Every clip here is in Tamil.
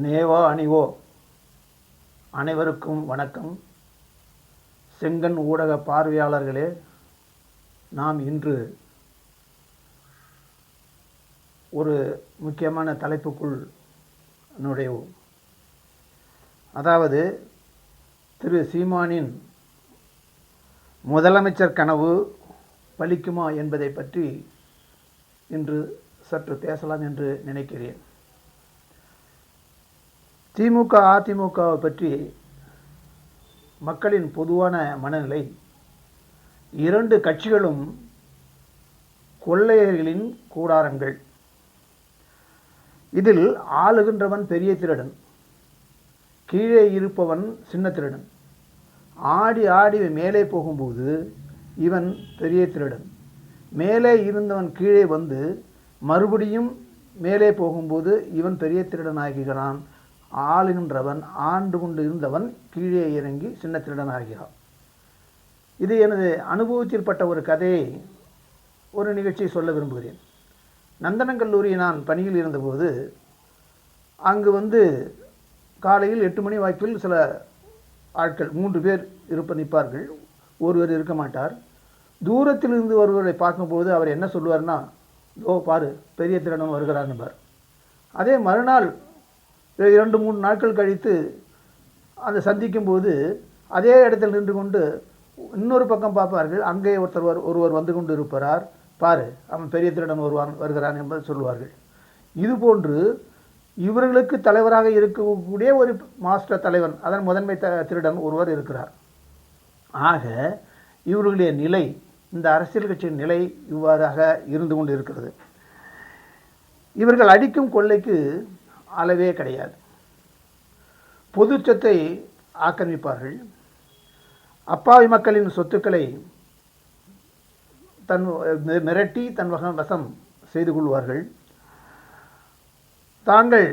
நேவா அணிவோ? அனைவருக்கும் வணக்கம். செங்கன் ஊடக பார்வையாளர்களே நாம் இன்று ஒரு முக்கியமான தலைப்புக்குள் நுழைவோம். அதாவது திரு சீமானின் முதலமைச்சர் கனவு பலிக்குமா என்பதை பற்றி இன்று சற்று பேசலாம் என்று நினைக்கிறேன். திமுக அதிமுகவை பற்றி மக்களின் பொதுவான மனநிலை இரண்டு கட்சிகளும் கொள்ளையர்களின் கூடாரங்கள். இதில் ஆளுகின்றவன் பெரிய திருடன் கீழே இருப்பவன் சின்ன திருடன். ஆடி ஆடி மேலே போகும்போது இவன் பெரிய திருடன். மேலே இருந்தவன் கீழே வந்து மறுபடியும் மேலே போகும்போது இவன் பெரிய திருடன் ஆகிறான் ஆளுகின்றவன் ஆண்டு கொண்டு இருந்தவன் கீழே இறங்கி சின்ன திருடன் ஆகிறான் இது எனது அனுபவத்தில் பட்ட ஒரு கதையை ஒரு நிகழ்ச்சியை சொல்ல விரும்புகிறேன். நந்தனம் நான் பணியில் இருந்தபோது அங்கு வந்து காலையில் எட்டு மணி வாய்ப்பில் சில ஆட்கள் மூன்று பேர் இருப்ப நிற்பார்கள். ஒருவர் இருக்க மாட்டார். தூரத்தில் இருந்து ஒருவரை பார்க்கும்போது அவர் என்ன சொல்லுவார்னா ஓ பாரு பெரிய திருடன் வருகிறார் என்பார். அதே மறுநாள் இரண்டு மூணு நாட்கள் கழித்து அதை சந்திக்கும் போது அதே இடத்தில் நின்று கொண்டு இன்னொரு பக்கம் பார்ப்பார்கள். அங்கே ஒருத்தர் ஒருவர் வந்து கொண்டு இருப்பார். பாரு அவன் பெரிய திருடன் வருவான் வருகிறான் என்பதை சொல்லுவார்கள். இதுபோன்று இவர்களுக்கு தலைவராக இருக்கக்கூடிய ஒரு மாஸ்டர் தலைவன் அதன் முதன்மை த திருடன் ஒருவர் இருக்கிறார். ஆக இவர்களுடைய நிலை இந்த அரசியல் கட்சியின் நிலை இவ்வாறாக இருந்து கொண்டு இருக்கிறது இவர்கள் அடிக்கும் கொள்ளைக்கு அளவே கிடையாது. பொது சொத்தை ஆக்கிரமிப்பார்கள். அப்பாவி மக்களின் சொத்துக்களை தன் மிரட்டி தன் வகம் வசம் செய்து கொள்வார்கள். தாங்கள்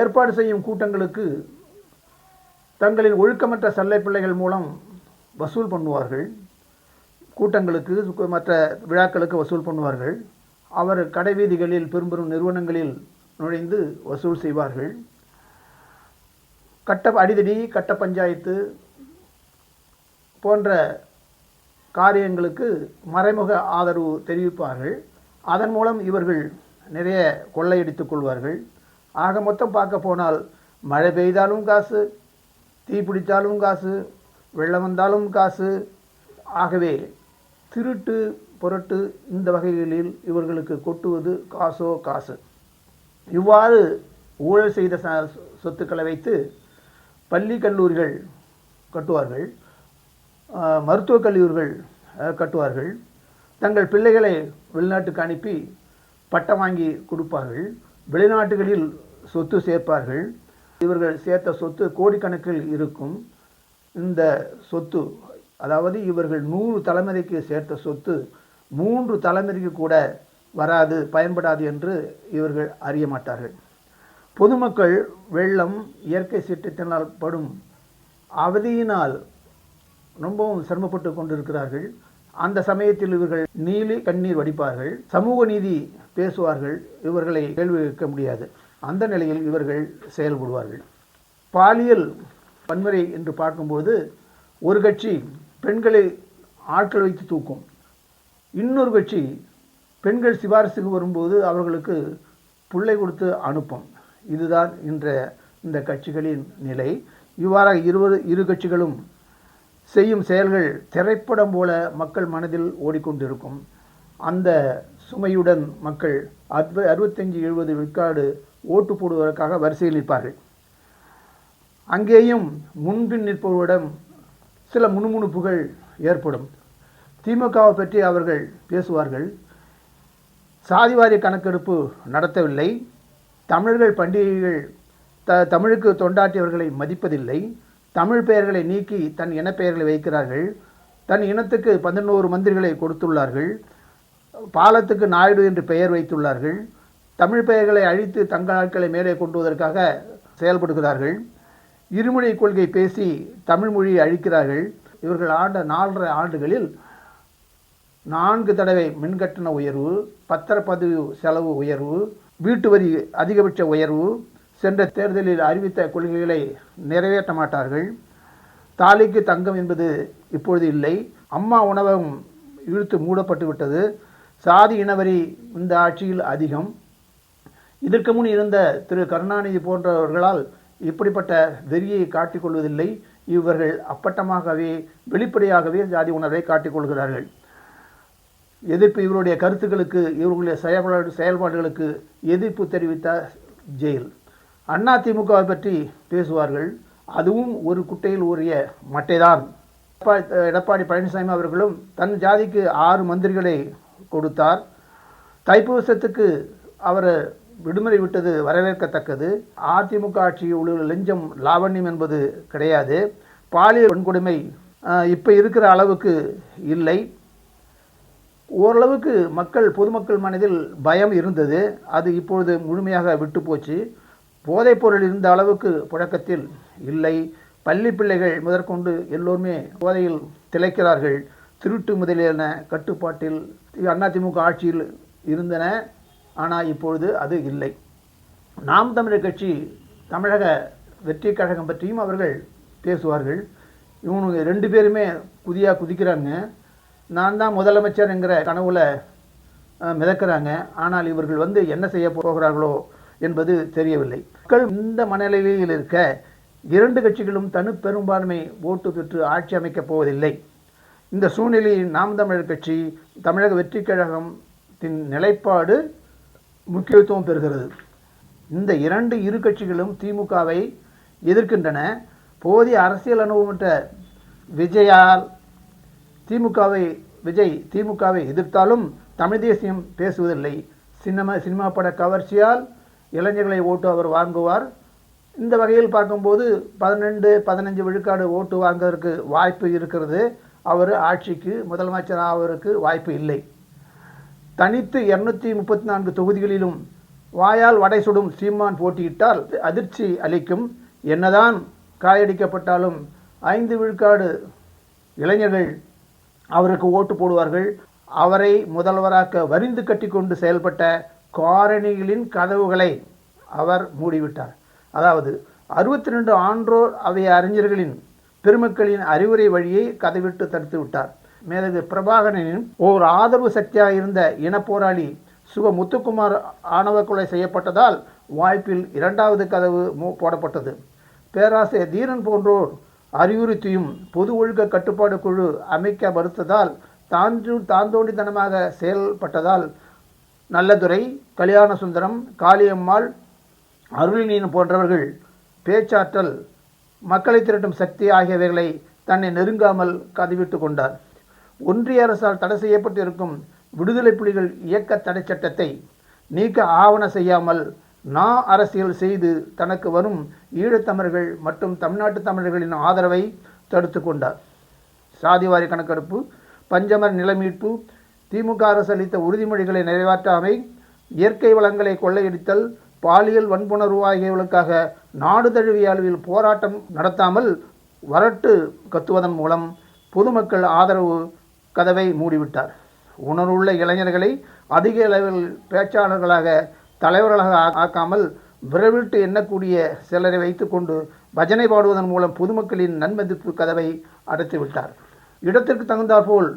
ஏற்பாடு செய்யும் கூட்டங்களுக்கு தங்களின் ஒழுக்கமற்ற சல்லை பிள்ளைகள் மூலம் வசூல் பண்ணுவார்கள். கூட்டங்களுக்கு மற்ற விழாக்களுக்கு வசூல் பண்ணுவார்கள். அவர் கடைவீதிகளில் பெரும் பெரும் நிறுவனங்களில் நுழைந்து வசூல் செய்வார்கள். கட்ட அடிதடி கட்ட பஞ்சாயத்து போன்ற காரியங்களுக்கு மறைமுக ஆதரவு தெரிவிப்பார்கள். அதன் மூலம் இவர்கள் நிறைய கொள்ளையடித்துக் கொள்வார்கள். ஆக மொத்தம் பார்க்க போனால் மழை பெய்தாலும் காசு தீ பிடித்தாலும் காசு வெள்ளம் வந்தாலும் காசு. ஆகவே திருட்டு பொருட்டு இந்த வகைகளில் இவர்களுக்கு கொட்டுவது காசோ காசு. இவ்வாறு ஊழல் செய்த ச- சொத்துக்களை வைத்து பள்ளி கல்லூரிகள் கட்டுவார்கள். மருத்துவக் கல்லூரிகள் கட்டுவார்கள். தங்கள் பிள்ளைகளை வெளிநாட்டுக்கு அனுப்பி பட்டம் வாங்கி கொடுப்பார்கள். வெளிநாட்டுகளில் சொத்து சேர்ப்பார்கள். இவர்கள் சேர்த்த சொத்து கோடிக்கணக்கில் இருக்கும். இந்த சொத்து அதாவது இவர்கள் நூறு தலைமுறைக்கு சேர்த்த சொத்து மூன்று தலைமுறைக்கு கூட வராது பயன்படாது என்று இவர்கள் அறிய மாட்டார்கள். பொதுமக்கள் வெள்ளம் இயற்கை சீற்றத்தினால் படும் அவதியினால் ரொம்பவும் சிரமப்பட்டு கொண்டிருக்கிறார்கள். அந்த சமயத்தில் இவர்கள் நீலி கண்ணீர் வடிப்பார்கள். சமூக நீதி பேசுவார்கள். இவர்களை கேள்வி கேட்க முடியாது. அந்த நிலையில் இவர்கள் செயல்படுவார்கள். பாலியல் வன்முறை என்று பார்க்கும்போது ஒரு கட்சி பெண்களை ஆட்கள் வைத்து தூக்கும். இன்னொரு கட்சி பெண்கள் சிபாரிசுக்கு வரும்போது அவர்களுக்கு புள்ளை கொடுத்து அனுப்பும். இதுதான் இன்றைய இந்த கட்சிகளின் நிலை. இவ்வாறாக இருவரு இரு கட்சிகளும் செய்யும் செயல்கள் திரைப்படம் போல மக்கள் மனதில் ஓடிக்கொண்டிருக்கும். அந்த சுமையுடன் மக்கள் அறுப அறுபத்தஞ்சு எழுபது விற்காடு ஓட்டு போடுவதற்காக வரிசையில் நிற்பார்கள். அங்கேயும் முன்பின் நிற்பவரிடம் சில முணுமுணுப்புகள் ஏற்படும். திமுகவை பற்றி அவர்கள் பேசுவார்கள். சாதிவாரி கணக்கெடுப்பு நடத்தவில்லை. தமிழர்கள் பண்டிகைகள் த தமிழுக்கு தொண்டாற்றியவர்களை மதிப்பதில்லை. தமிழ் பெயர்களை நீக்கி தன் இனப்பெயர்களை வைக்கிறார்கள். தன் இனத்துக்கு பதினோரு மந்திரிகளை கொடுத்துள்ளார்கள். பாலத்துக்கு நாயுடு என்று பெயர் வைத்துள்ளார்கள். தமிழ் பெயர்களை அழித்து தங்க ஆட்களை மேலே கொண்டுவதற்காக செயல்படுகிறார்கள். இருமொழி கொள்கை பேசி தமிழ் மொழியை அழிக்கிறார்கள். இவர்கள் ஆண்ட நாலரை ஆண்டுகளில் நான்கு தடவை மின்கட்டண உயர்வு பத்திரப்பதிவு செலவு உயர்வு வீட்டு வரி அதிகபட்ச உயர்வு சென்ற தேர்தலில் அறிவித்த கொள்கைகளை நிறைவேற்ற மாட்டார்கள். தாலிக்கு தங்கம் என்பது இப்பொழுது இல்லை. அம்மா உணவகம் இழுத்து மூடப்பட்டு விட்டது. சாதி இனவரி இந்த ஆட்சியில் அதிகம். இதற்கு முன் இருந்த திரு கருணாநிதி போன்றவர்களால் இப்படிப்பட்ட வெறியை காட்டிக்கொள்வதில்லை இவர்கள் அப்பட்டமாகவே வெளிப்படையாகவே ஜாதி உணர்வை காட்டிக்கொள்கிறார்கள் எதிர்ப்பு இவருடைய கருத்துக்களுக்கு இவர்களுடைய செயல்பாடு செயல்பாடுகளுக்கு எதிர்ப்பு தெரிவித்தார் ஜெயில். அண்ணா திமுகவை பற்றி பேசுவார்கள். அதுவும் ஒரு குட்டையில் ஊறிய மட்டைதான். எடப்பாடி எடப்பாடி பழனிசாமி அவர்களும் தன் ஜாதிக்கு ஆறு மந்திரிகளை கொடுத்தார். தைப்பூசத்துக்கு அவர் விடுமுறை விட்டது வரவேற்கத்தக்கது. அதிமுக ஆட்சியில் உள்ள லஞ்சம் லாவண்யம் என்பது கிடையாது. பாலியல் வன்கொடுமை இப்போ இருக்கிற அளவுக்கு இல்லை. ஓரளவுக்கு மக்கள் பொதுமக்கள் மனதில் பயம் இருந்தது. அது இப்பொழுது முழுமையாக விட்டு போச்சு. போதைப்பொருள் இருந்த அளவுக்கு புழக்கத்தில் இல்லை. பள்ளி பிள்ளைகள் முதற்கொண்டு எல்லோருமே போதையில் திளைக்கிறார்கள். திருட்டு முதலியன கட்டுப்பாட்டில் அதிமுக ஆட்சியில் இருந்தன. ஆனால் இப்பொழுது அது இல்லை. நாம் தமிழர் கட்சி தமிழக வெற்றி கழகம் பற்றியும் அவர்கள் பேசுவார்கள். இவனுங்க ரெண்டு பேருமே குதியாக குதிக்கிறாங்க. நான் தான் முதலமைச்சர் என்கிற கனவுல மிதக்கிறாங்க. ஆனால் இவர்கள் வந்து என்ன செய்ய போகிறார்களோ என்பது தெரியவில்லை. மக்கள் இந்த மனநிலையில் இருக்க இரண்டு கட்சிகளும் தனி பெரும்பான்மை ஓட்டு பெற்று ஆட்சி அமைக்கப் போவதில்லை. இந்த சூழ்நிலையில் நாம் தமிழர் கட்சி தமிழக வெற்றி கழகத்தின் நிலைப்பாடு முக்கியத்துவம் பெறுகிறது. இந்த இரண்டு இரு கட்சிகளும் திமுகவை எதிர்க்கின்றன. போதிய அரசியல் அனுபவமற்ற விஜயால் திமுகவை விஜய் திமுகவை எதிர்த்தாலும் தமிழ் தேசியம் பேசுவதில்லை. சினிமா சினிமா பட கவர்ச்சியால் இளைஞர்களை ஓட்டு அவர் வாங்குவார். இந்த வகையில் பார்க்கும்போது பதினெண்டு பதினஞ்சு விழுக்காடு ஓட்டு வாங்குவதற்கு வாய்ப்பு இருக்கிறது. அவர் ஆட்சிக்கு முதலமைச்சர் ஆவதற்கு வாய்ப்பு இல்லை. தனித்து இருநூத்தி முப்பத்தி நான்கு தொகுதிகளிலும் வாயால் வடை சுடும் சீமான் போட்டியிட்டால் அதிர்ச்சி அளிக்கும். என்னதான் காயடிக்கப்பட்டாலும் ஐந்து விழுக்காடு இளைஞர்கள் அவருக்கு ஓட்டு போடுவார்கள். அவரை முதல்வராக்க வரிந்து கட்டிக்கொண்டு செயல்பட்ட காரணிகளின் கதவுகளை அவர் மூடிவிட்டார். அதாவது அறுபத்தி ரெண்டு ஆன்றோர் அவை அறிஞர்களின் பெருமக்களின் அறிவுரை வழியை கதவிட்டு தடுத்து விட்டார். மேலது பிரபாகரனின் ஓர் ஆதரவு சக்தியாக இருந்த இனப்போராளி சுக முத்துக்குமார் ஆணவ கொலை செய்யப்பட்டதால் வாய்ப்பில் இரண்டாவது கதவு மூ- போடப்பட்டது. பேராசிரியர் தீரன் போன்றோர் அறிவுறுத்தியும் பொது ஒழுக்க கட்டுப்பாடு குழு அமைக்க மறுத்ததால் தாஞ்சு தாந்தோண்டித்தனமாக செயல்பட்டதால் நல்லதுரை கல்யாண சுந்தரம் காளியம்மாள் அருளினியன் போன்றவர்கள் பேச்சாற்றல் மக்களை திரட்டும் சக்தி ஆகியவைகளை தன்னை நெருங்காமல் கதவிட்டு கொண்டார். ஒன்றிய அரசால் தடை செய்யப்பட்டிருக்கும் விடுதலை புலிகள் இயக்க தடை சட்டத்தை நீக்க ஆவண செய்யாமல் நா அரசியல் செய்து தனக்கு வரும் ஈழத்தமிழர்கள் மற்றும் தமிழ்நாட்டு தமிழர்களின் ஆதரவை தடுத்து கொண்டார். சாதிவாரி கணக்கெடுப்பு பஞ்சமர் நிலமீட்பு திமுக அரசு அளித்த உறுதிமொழிகளை நிறைவேற்றாமை இயற்கை வளங்களை கொள்ளையடித்தல் பாலியல் வன்புணர்வு ஆகியவர்களுக்காக நாடு தழுவிய அளவில் போராட்டம் நடத்தாமல் வரட்டு கத்துவதன் மூலம் பொதுமக்கள் ஆதரவு கதவை மூடிவிட்டார். உணர்வுள்ள இளைஞர்களை அதிக அளவில் பேச்சாளர்களாக தலைவர்களாக ஆக்காமல் விரவிட்டு எண்ணக்கூடிய சிலரை வைத்துக்கொண்டு பஜனை பாடுவதன் மூலம் பொதுமக்களின் நன்மதிப்பு கதவை அடைத்து விட்டார் இடத்திற்கு தகுந்தாற்போல்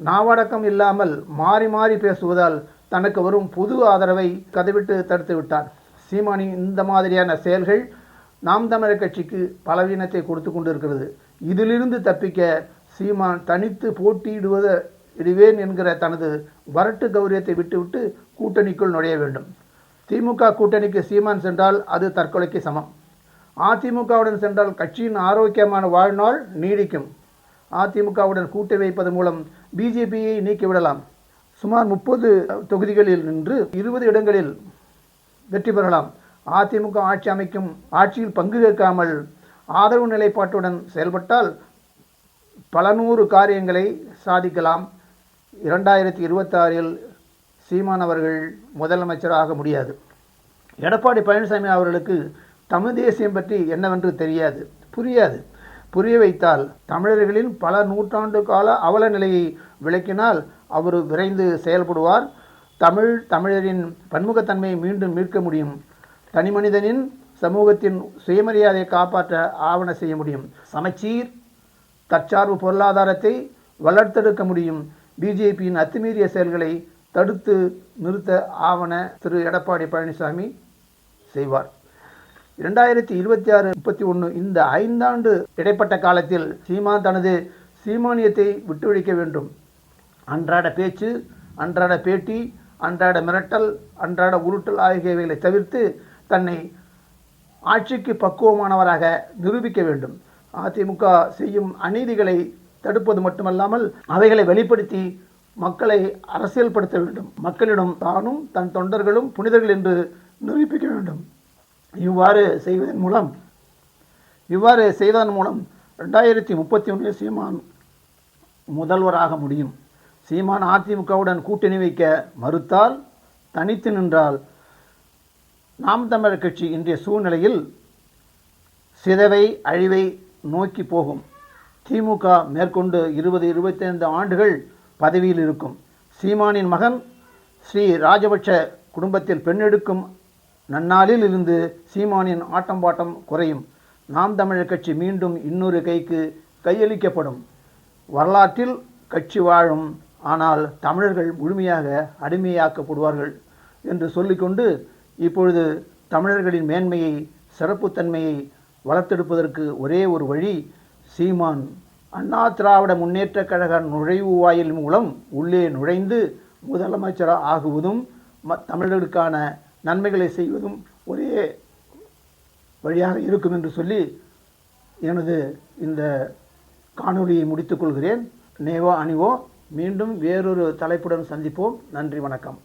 நாவடக்கம் இல்லாமல் மாறி மாறி பேசுவதால் தனக்கு வரும் புது ஆதரவை கதவிட்டு தடுத்து விட்டார். சீமானின் இந்த மாதிரியான செயல்கள் நாம் தமிழர் கட்சிக்கு பலவீனத்தை கொடுத்து கொண்டிருக்கிறது. இதிலிருந்து தப்பிக்க சீமான் தனித்து போட்டியிடுவத இடுவேன் என்கிற தனது வரட்டு கௌரியத்தை விட்டுவிட்டு கூட்டணிக்குள் நுழைய வேண்டும். திமுக கூட்டணிக்கு சீமான் சென்றால் அது தற்கொலைக்கு சமம். அதிமுகவுடன் சென்றால் கட்சியின் ஆரோக்கியமான வாழ்நாள் நீடிக்கும். அதிமுகவுடன் கூட்டணி வைப்பது மூலம் பிஜேபியை நீக்கிவிடலாம். சுமார் முப்பது தொகுதிகளில் நின்று இருபது இடங்களில் வெற்றி பெறலாம். அதிமுக ஆட்சி அமைக்கும் ஆட்சியில் பங்கு கேட்காமல் ஆதரவு நிலைப்பாட்டுடன் செயல்பட்டால் பல நூறு காரியங்களை சாதிக்கலாம். இரண்டாயிரத்தி இருபத்தாறில் சீமான் அவர்கள் முதலமைச்சராக முடியாது. எடப்பாடி பழனிசாமி அவர்களுக்கு தமிழ் தேசியம் பற்றி என்னவென்று தெரியாது. புரியாது. புரிய வைத்தால் தமிழர்களின் பல நூற்றாண்டு கால அவல நிலையை விளக்கினால் அவர் விரைந்து செயல்படுவார். தமிழ் தமிழரின் பன்முகத்தன்மையை மீண்டும் மீட்க முடியும். தனிமனிதனின் சமூகத்தின் சுயமரியாதையை காப்பாற்ற ஆவண செய்ய முடியும். சமச்சீர் தற்சார்பு பொருளாதாரத்தை வளர்த்தெடுக்க முடியும். பிஜேபியின் அத்துமீறிய செயல்களை தடுத்து நிறுத்த ஆவண திரு எடப்பாடி பழனிசாமி செய்வார். இரண்டாயிரத்தி இருபத்தி ஆறு முப்பத்தி ஒன்று இந்த ஐந்தாண்டு இடைப்பட்ட காலத்தில் சீமான் தனது சீமானியத்தை விட்டுவிழிக்க வேண்டும். அன்றாட பேச்சு அன்றாட பேட்டி அன்றாட மிரட்டல் அன்றாட உருட்டல் ஆகியவைகளை தவிர்த்து தன்னை ஆட்சிக்கு பக்குவமானவராக நிரூபிக்க வேண்டும். அதிமுக செய்யும் அநீதிகளை தடுப்பது மட்டுமல்லாமல் அவைகளை வெளிப்படுத்தி மக்களை அரசியல்படுத்த வேண்டும். மக்களிடம் தானும் தன் தொண்டர்களும் புனிதர்கள் என்று நிரூபிக்க வேண்டும். இவ்வாறு செய்வதன் மூலம் இவ்வாறு செய்வதன் மூலம் ரெண்டாயிரத்தி முப்பத்தி ஒன்றில் சீமான் முதல்வராக முடியும். சீமான் அதிமுகவுடன் கூட்டணி வைக்க மறுத்தால் தனித்து நின்றால் நாம் தமிழர் கட்சி இன்றைய சூழ்நிலையில் சிதைவை அழிவை நோக்கி போகும். திமுக மேற்கொண்டு இருபது இருபத்தைந்து ஆண்டுகள் பதவியில் இருக்கும். சீமானின் மகன் ஸ்ரீ ராஜபக்ஷ குடும்பத்தில் பெண்ணெடுக்கும் நன்னாளில் இருந்து சீமானின் ஆட்டம் பாட்டம் குறையும். நாம் தமிழர் கட்சி மீண்டும் இன்னொரு கைக்கு கையளிக்கப்படும். வரலாற்றில் கட்சி வாழும் ஆனால் தமிழர்கள் முழுமையாக அடிமையாக்கப்படுவார்கள் என்று சொல்லிக்கொண்டு இப்பொழுது தமிழர்களின் மேன்மையை சிறப்புத்தன்மையை வளர்த்தெடுப்பதற்கு ஒரே ஒரு வழி சீமான். அண்ணா திராவிட முன்னேற்றக் கழக நுழைவு வாயில் மூலம் உள்ளே நுழைந்து முதலமைச்சராக ஆகுவதும் ம தமிழர்களுக்கான நன்மைகளை செய்வதும் ஒரே வழியாக இருக்கும் என்று சொல்லி எனது இந்த காணொலியை முடித்துக்கொள்கிறேன் நேவோ அணிவோ மீண்டும் வேறொரு தலைப்புடன் சந்திப்போம். நன்றி வணக்கம்.